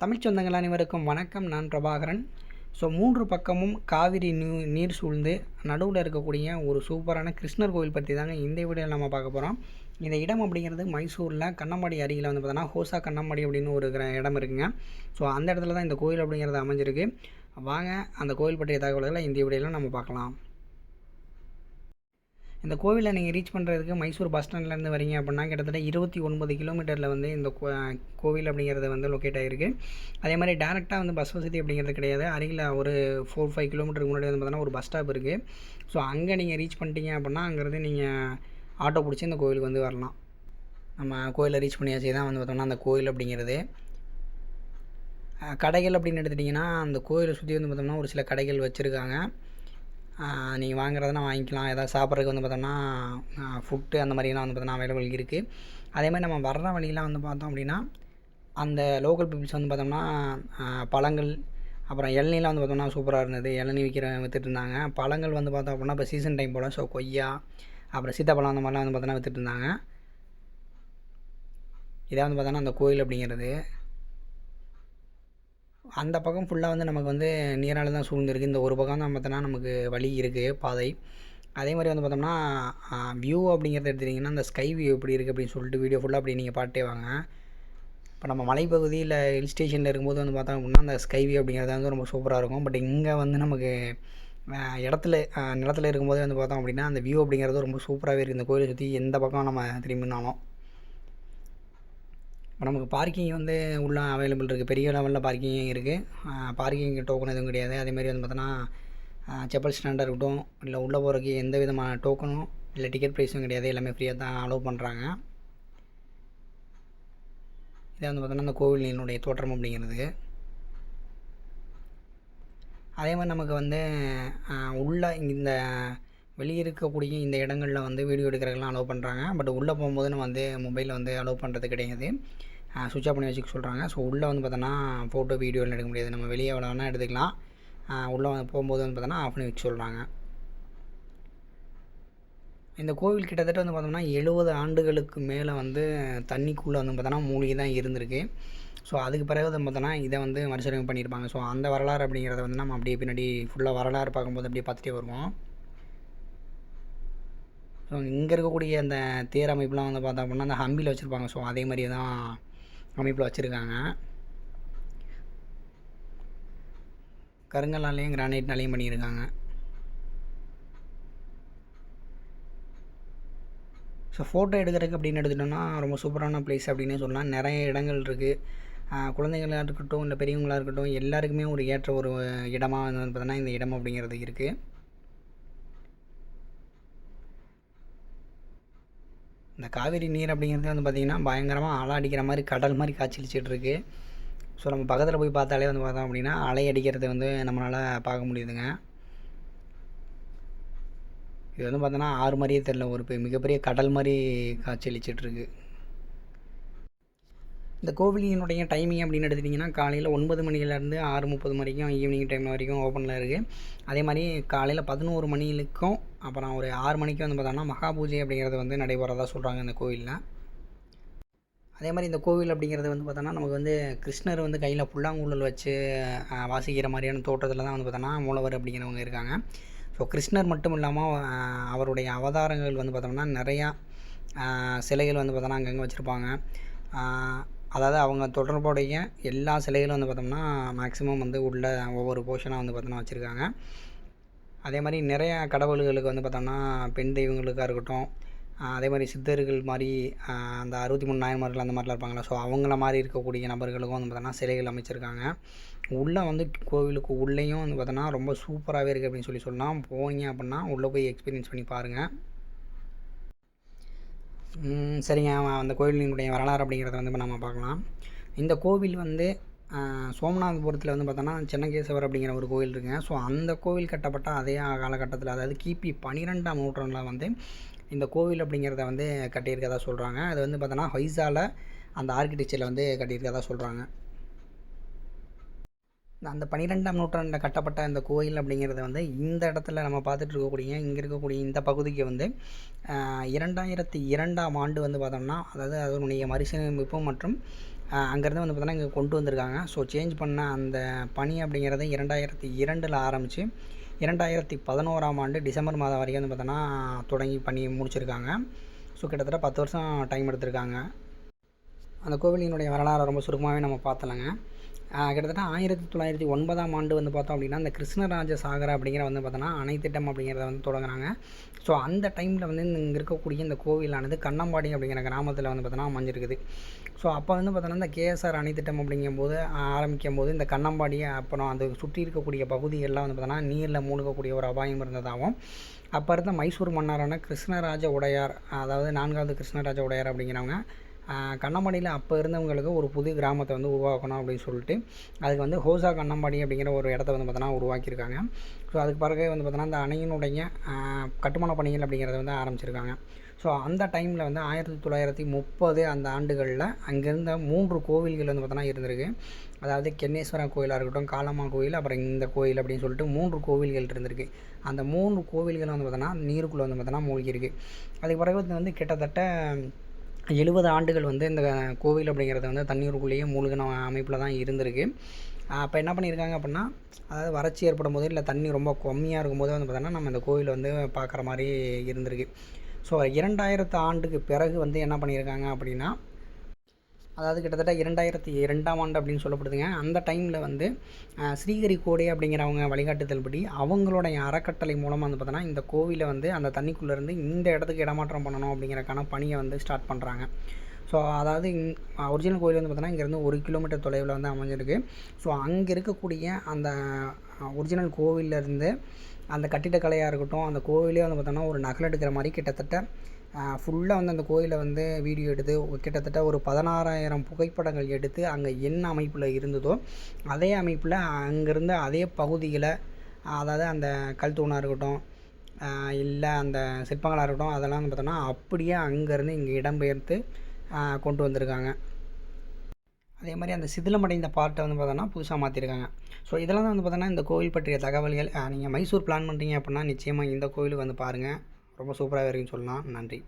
தமிழ் சொந்தங்கள் அனைவருக்கும் வணக்கம். நான் பிரபாகரன். ஸோ மூன்று பக்கமும் காவிரி நீ நீர் சூழ்ந்து நடுவில் இருக்கக்கூடிய ஒரு சூப்பரான கிருஷ்ணர் கோவில் பற்றி தாங்க இந்த வீடியோவில் நம்ம பார்க்க போகிறோம் இந்த இடம் அப்படிங்கிறது மைசூரில் கண்ணம்பாடி அருகில் வந்து பார்த்தோன்னா ஹோசா கண்ணம்பாடி அப்படின்னு ஒரு கிர- இடம் இருக்குங்க. ஸோ அந்த இடத்துல தான் இந்த கோயில் அப்படிங்கிறது அமைஞ்சிருக்கு. வாங்க அந்த கோவில் பற்றிய தகவல்களை இந்த வீடியோவில் நம்ம பார்க்கலாம். இந்த கோவிலை நீங்கள் ரீச் பண்ணுறதுக்கு மைசூர் பஸ் ஸ்டாண்ட்லேருந்து வரீங்க அப்படின்னா கிட்டத்தட்ட இருபத்தி ஒன்பது கிலோமீட்டரில் வந்து இந்த கோ- கோவில் அப்படிங்கிறது வந்து லொக்கேட் ஆகிருக்கு அதே மாதிரி டேரெக்டாக வந்து பஸ் வசதி அப்படிங்கிறது கிடையாது. அருகில் ஒரு ஃபோர் ஃபைவ் கிலோமீட்டருக்கு முன்னாடி வந்து பார்த்தோன்னா ஒரு பஸ் ஸ்டாப் இருக்குது ஸோ அங்கே நீங்கள் ரீச் பண்ணிட்டீங்க அப்படின்னா அங்கேருந்து நீங்கள் ஆட்டோ பிடிச்சி இந்த கோவிலுக்கு வந்து வரலாம். நம்ம கோயிலை ரீச் பண்ணியாச்சு. தான் வந்து பார்த்தோம்னா அந்த கோயில் அப்படிங்கிறது. கடைகள் அப்படின்னு எடுத்துட்டிங்கன்னா அந்த கோயிலை சுற்றி வந்து பார்த்தோம்னா ஒரு சில கடைகள் வச்சுருக்காங்க. நீங்கள் வாங்குறதுனா வாங்கிக்கலாம். ஏதாவது சாப்பிட்றதுக்கு வந்து பார்த்தோம்னா ஃபுட்டு அந்த மாதிரிலாம் வந்து பார்த்தோம்னா அவைலபிள் இருக்குது அதே மாதிரி நம்ம வர்ற வழியெலாம் வந்து பார்த்தோம் அப்படின்னா அந்த லோக்கல் பீப்புள்ஸ் வந்து பார்த்தோம்னா பழங்கள் அப்புறம் இளநீலாம் வந்து பார்த்தோம்னா சூப்பராக இருந்தது. இளநீ விற்கிற விற்றுட்டு இருந்தாங்க. பழங்கள் வந்து பார்த்தோம் அப்படின்னா இப்போ சீசன் டைம் போல் ஸோ கொய்யா அப்புறம் சீத்தாப்பழம் அந்த மாதிரிலாம் வந்து பார்த்தோன்னா விற்றுட்டு இருந்தாங்க. இதான் வந்து பார்த்தோன்னா அந்த கோயில் அப்படிங்கிறது. அந்த பக்கம் ஃபுல்லாக வந்து நமக்கு வந்து நீரால் தான் சூழ்ந்துருக்கு. இந்த ஒரு பக்கம் தான் பார்த்தோன்னா நமக்கு வழி இருக்குது பாதை. அதே மாதிரி வந்து பார்த்தோம்னா வியூ அப்படிங்கிறத எடுத்துட்டிங்கன்னா அந்த ஸ்கை வியூ எப்படி இருக்குது அப்படின்னு சொல்லிட்டு வீடியோ ஃபுல்லாக அப்படி நீங்கள் பாட்டே வாங்க. இப்போ நம்ம மலைப்பகுதியில் ஹில் ஸ்டேஷனில் இருக்கும்போது வந்து பார்த்தோம் அப்படின்னா அந்த ஸ்கை வியூ அப்படிங்கிறது வந்து ரொம்ப சூப்பராக இருக்கும். பட் இங்கே வந்து நமக்கு இடத்துல நிலத்தில் நிலத்துல இருக்கும்போது வந்து பார்த்தோம் அப்படின்னா அந்த வியூ அப்படிங்கிறது ரொம்ப சூப்பராகவே இருக்குது இந்த கோயிலை சுற்றி எந்த பக்கம் நம்ம திரும்பினாலும். இப்போ நமக்கு பார்க்கிங் வந்து உள்ள அவைலபிள் இருக்குது பெரிய லெவலில் பார்க்கிங் இருக்குது பார்க்கிங் டோக்கன் எதுவும் கிடையாது. அதேமாதிரி வந்து பார்த்தோன்னா செப்பல் ஸ்டாண்டாக இருக்கட்டும் இல்லை உள்ளே போகிறதுக்கு எந்த விதமான டோக்கனும் இல்லை டிக்கெட் ப்ரைஸும் கிடையாது. எல்லாமே ஃப்ரீயாக தான் அலோவ் பண்ணுறாங்க இதே வந்து பார்த்தோன்னா அந்த கோவிலினுடைய தோற்றம் அப்படிங்கிறது. அதே மாதிரி நமக்கு வந்து உள்ளே உள்ள இந்த வெளியே இருக்கக்கூடிய இந்த இடங்களில் வந்து வீடியோ எடுக்கிறதுக்கெல்லாம் அலோவ் பண்ணுறாங்க பட் உள்ளே போகும்போது நம்ம வந்து மொபைலில் வந்து அலோவ் பண்ணுறது கிடையாது. சுவிட்ச் ஆஃப் பண்ணி வச்சுக்க சொல்கிறாங்க ஸோ உள்ளே வந்து பார்த்தோன்னா ஃபோட்டோ வீடியோலாம் எடுக்க முடியாது. நம்ம வெளியே எவ்வளோ வேணால் எடுத்துக்கலாம் உள்ளே வந்து போகும்போது வந்து பார்த்தோன்னா ஆஃப் பண்ணி வச்சு சொல்கிறாங்க இந்த கோவில் கிட்டத்தட்ட வந்து பார்த்தோம்னா எழுபது ஆண்டுகளுக்கு மேலே வந்து தண்ணிக்குள்ளே வந்து பார்த்தோன்னா மூலிகை தான் இருந்திருக்கு. ஸோ அதுக்கு பிறகு வந்து பார்த்தோன்னா இதை வந்து மறுசீரமைப்பு பண்ணியிருப்பாங்க. ஸோ அந்த வரலாறு அப்படிங்கிறத வந்து நம்ம அப்படியே பின்னாடி ஃபுல்லாக வரலாறு பார்க்கும்போது அப்படியே பார்த்துட்டே வருவோம். ஸோ இங்கே இருக்கக்கூடிய அந்த தேர் அமைப்புலாம் வந்து பார்த்தோம் அப்படின்னா அந்த ஹம்பியில் வச்சுருப்பாங்க. ஸோ அதே மாதிரி தான் அமைப்பில் வச்சுருக்காங்க. கருங்கல்லாலையும் கிரானைட்னாலையும் பண்ணியிருக்காங்க. ஸோ ஃபோட்டோ எடுக்கிறதுக்கு அப்படின்னு எடுத்துட்டோம்னா ரொம்ப சூப்பரான பிளேஸ் அப்படின்னே சொல்லலாம். நிறைய இடங்கள் இருக்குது குழந்தைகளாக இருக்கட்டும் இல்லை பெரியவங்களாக இருக்கட்டும் எல்லாருக்குமே ஒரு ஏற்ற ஒரு இடமாக வந்து பார்த்தோன்னா இந்த இடம் அப்படிங்கிறது இருக்குது இந்த காவேரி நீர் அப்படிங்கிறது வந்து பார்த்திங்கன்னா பயங்கரமாக அலை அடிக்கிற மாதிரி கடல் மாதிரி காய்ச்சலிச்சிட்டு இருக்கு. ஸோ நம்ம பக்கத்தில் போய் பார்த்தாலே வந்து பார்த்தோம் அப்படின்னா அலை அடிக்கிறது வந்து நம்மளால் பார்க்க முடியுதுங்க. இது வந்து பார்த்தோன்னா ஆறு மாதிரியே தெரில ஒரு பெ- மிகப்பெரிய கடல் மாதிரி காய்ச்சலிச்சிட்டு இந்த கோவிலினுடைய டைமிங் அப்படின்னு எடுத்துட்டிங்கன்னா காலையில் ஒன்பது மணிலேருந்து ஆறு முப்பது வரைக்கும் ஈவினிங் டைம் வரைக்கும் ஓப்பனில் இருக்குது அதே மாதிரி காலையில் பதினோரு மணிலுக்கும் அப்புறம் ஒரு ஆறு மணிக்கு வந்து பார்த்தோம்னா மகா பூஜை அப்படிங்கிறது வந்து நடைபெறதா சொல்கிறாங்க இந்த கோவிலில். அதே மாதிரி இந்த கோவில் அப்படிங்கிறது வந்து பார்த்தோன்னா நமக்கு வந்து கிருஷ்ணர் வந்து கையில் புல்லாங்குழல் வச்சு வாசிக்கிற மாதிரியான தோற்றத்தில் தான் வந்து பார்த்தோன்னா மூலவர் அப்படிங்கிறவங்க இருக்காங்க. ஸோ கிருஷ்ணர் மட்டும் இல்லாமல் அவருடைய அவதாரங்கள் வந்து பார்த்தோம்னா நிறையா சிலைகள் வந்து பார்த்தோன்னா அங்கங்கே வச்சுருப்பாங்க. அதாவது அவங்க தொடர்புடைய எல்லா சிலைகளும் வந்து பார்த்தோம்னா மேக்ஸிமம் வந்து உள்ள ஒவ்வொரு போர்ஷனாக வந்து பார்த்தோன்னா வச்சுருக்காங்க. அதே மாதிரி நிறைய கடவுள்களுக்கு வந்து பார்த்தோம்னா பெண் தெய்வங்களுக்காக இருக்கட்டும் அதே மாதிரி சித்தர்கள் மாதிரி அந்த அறுபத்தி மூணு நாயன்மார்கள் அந்த மாதிரிலாம் இருப்பாங்களா ஸோ அவங்கள மாதிரி இருக்கக்கூடிய நபர்களுக்கும் வந்து பார்த்தோன்னா சிலைகள் அமைச்சிருக்காங்க. உள்ளே வந்து கோவிலுக்கு உள்ளேயும் வந்து பார்த்தோன்னா ரொம்ப சூப்பராகவே இருக்குது அப்படின்னு சொல்லி சொல்லலாம். போனீங்க அப்படின்னா உள்ளே போய் எக்ஸ்பீரியன்ஸ் பண்ணி பாருங்கள் சரிங்க. அந்த கோவிலினுடைய வரலாறு அப்படிங்கிறத வந்து இப்போ நம்ம பார்க்கலாம். இந்த கோவில் வந்து சோமநாதபுரத்தில் வந்து பார்த்தோன்னா சென்னகேசவர் அப்படிங்கிற ஒரு கோவில் இருக்குங்க. ஸோ அந்த கோவில் கட்டப்பட்ட அதே காலகட்டத்தில் அதாவது கிபி பன்னிரெண்டாம் நூற்றாண்டில் வந்து இந்த கோவில் அப்படிங்கிறத வந்து கட்டியிருக்கதா சொல்கிறாங்க அது வந்து பார்த்தோன்னா ஹொய்சால அந்த ஆர்கிடெக்சரில் வந்து கட்டியிருக்கதா சொல்கிறாங்க அந்த பன்னிரெண்டாம் நூற்றாண்டில் கட்டப்பட்ட இந்த கோயில் அப்படிங்கிறது வந்து இந்த இடத்துல நம்ம பார்த்துட்டு இருக்கக்கூடிய இங்கே இருக்கக்கூடிய இந்த பகுதிக்கு வந்து இரண்டாயிரத்தி இரண்டாம் ஆண்டு வந்து பார்த்தோம்னா அதாவது அதனுடைய மறுசீரமைப்பு மற்றும் அங்கேருந்து வந்து பார்த்தோன்னா இங்கே கொண்டு வந்திருக்காங்க. ஸோ சேஞ்ச் பண்ண அந்த பணி அப்படிங்கிறது இரண்டாயிரத்தி இரண்டில் ஆரம்பித்து இரண்டாயிரத்தி பதினோராம் ஆண்டு டிசம்பர் மாதம் வரைக்கும் வந்து பார்த்தோன்னா தொடங்கி பண்ணி முடிச்சிருக்காங்க. ஸோ கிட்டத்தட்ட பத்து வருஷம் டைம் எடுத்திருக்காங்க. அந்த கோவிலினுடைய வரலாறு ரொம்ப சுருக்கமாகவே நம்ம பார்த்தலாங்க கிட்டத்தட்ட ஆயிரத்தி தொள்ளாயிரத்தி ஒன்பதாம் ஆண்டு வந்து பார்த்தோம் அப்படின்னா இந்த கிருஷ்ணராஜ சாகர் அப்படிங்கிற வந்து பார்த்தோன்னா அணை திட்டம் அப்படிங்கிறத வந்து தொடங்குறாங்க. ஸோ அந்த டைமில் வந்து இங்கே இருக்கக்கூடிய இந்த கோவிலானது கண்ணம்பாடி அப்படிங்கிற கிராமத்தில் வந்து பார்த்தோன்னா அமைஞ்சிருக்குது. ஸோ அப்போ வந்து பார்த்தோன்னா இந்த கேஎஸ்ஆர் அணை திட்டம் அப்படிங்கும்போது ஆரம்பிக்கும் போது இந்த கண்ணம்பாடி அப்புறம் அந்த சுற்றி இருக்கக்கூடிய பகுதிகள்லாம் வந்து பார்த்தோன்னா நீரில் மூழ்கக்கூடிய ஒரு அபாயம் இருந்ததாகவும் அப்போ இருந்த மைசூர் மன்னரான கிருஷ்ணராஜ உடையார் அதாவது நான்காவது கிருஷ்ணராஜ உடையார் அப்படிங்கிறவங்க கண்ணம்பாடியில் அப்போ இருந்தவங்களுக்கு ஒரு புது கிராமத்தை வந்து உருவாக்கணும் அப்படின்னு சொல்லிட்டு அதுக்கு வந்து ஹோசா கண்ணம்பாடி அப்படிங்கிற ஒரு இடத்த வந்து பார்த்தோன்னா உருவாக்கியிருக்காங்க. ஸோ அதுக்கு பிறகு வந்து பார்த்தோன்னா அந்த அணையினுடைய கட்டுமான பணிகள் அப்படிங்கிறத வந்து ஆரம்பிச்சிருக்காங்க. ஸோ அந்த டைமில் வந்து ஆயிரத்தி தொள்ளாயிரத்தி முப்பது அந்த ஆண்டுகளில் அங்கேருந்த மூன்று கோவில்கள் வந்து பார்த்தோன்னா இருந்திருக்கு. அதாவது கென்னேஸ்வரன் கோயிலாக இருக்கட்டும் காலம்மா கோயில் அப்புறம் இந்த கோயில் அப்படின்னு சொல்லிட்டு மூன்று கோவில்கள் இருந்திருக்கு. அந்த மூன்று கோவில்களும் வந்து பார்த்தோன்னா நீருக்குள்ளே வந்து பார்த்தோன்னா மூழ்கியிருக்கு. அதுக்கு பிறகு வந்து கிட்டத்தட்ட எழுபது ஆண்டுகள் வந்து இந்த கோவில் அப்படிங்கிறது வந்து தண்ணீருக்குள்ளேயே மூழ்கின அமைப்பில் தான் இருந்திருக்கு. அப்போ என்ன பண்ணியிருக்காங்க அப்படின்னா அதாவது வறட்சி ஏற்படும் போது இல்லை தண்ணி ரொம்ப கம்மியாக இருக்கும்போது வந்து பார்த்தோன்னா நம்ம இந்த கோவில் வந்து பார்க்குற மாதிரி இருந்திருக்கு. ஸோ இரண்டாயிரத்து ஆண்டுக்கு பிறகு வந்து என்ன பண்ணியிருக்காங்க அப்படின்னா அதாவது கிட்டத்தட்ட இரண்டாயிரத்தி இரண்டாம் ஆண்டு அப்படின்னு சொல்லப்படுதுங்க. அந்த டைமில் வந்து ஸ்ரீஹரி கோடை அப்படிங்கிறவங்க வழிகாட்டுதல்படி அவங்களுடைய அறக்கட்டளை மூலமாக வந்து பார்த்தோன்னா இந்த கோவிலை வந்து அந்த தண்ணிக்குள்ளேருந்து இந்த இடத்துக்கு இடமாற்றம் பண்ணணும் அப்படிங்கிறக்கான பணியை வந்து ஸ்டார்ட் பண்ணுறாங்க ஸோ அதாவது இங் ஒரிஜினல் கோயில் வந்து பார்த்தோன்னா இங்கேருந்து ஒரு கிலோமீட்டர் தொலைவில் வந்து அமைஞ்சிருக்கு. ஸோ அங்கே இருக்கக்கூடிய அந்த ஒரிஜினல் கோவிலேருந்து அந்த கட்டிடக்கலையாக இருக்கட்டும் அந்த கோவிலே வந்து பார்த்தோன்னா ஒரு நகல் எடுக்கிற மாதிரி கிட்டத்தட்ட ஃபுல்லாக வந்து அந்த கோயிலை வந்து வீடியோ எடுத்து கிட்டத்தட்ட ஒரு பதினாறாயிரம் புகைப்படங்கள் எடுத்து அங்கே என்ன அமைப்பில் இருந்ததோ அதே அமைப்பில் அங்கேருந்து அதே பகுதியில் அதாவது அந்த கல் தூணாக இருக்கட்டும் இல்லை அந்த சிற்பங்களாக இருக்கட்டும் அதெல்லாம் வந்து பார்த்தோன்னா அப்படியே அங்கேருந்து இங்கே இடம்பெயர்த்து கொண்டு வந்திருக்காங்க. அதே மாதிரி அந்த சிதிலமடைந்த பார்ட்டை வந்து பார்த்தோன்னா புதுசாக மாற்றிருக்காங்க ஸோ இதெல்லாம் தான் வந்து பார்த்தோன்னா இந்த கோவில் பற்றிய தகவல்கள். நீங்கள் மைசூர் பிளான் பண்ணுறீங்க அப்படின்னா நிச்சயமாக இந்த கோவிலுக்கு வந்து பாருங்கள் ரொம்ப சூப்பராக இருக்குன்னு சொல்லலாம். நன்றி.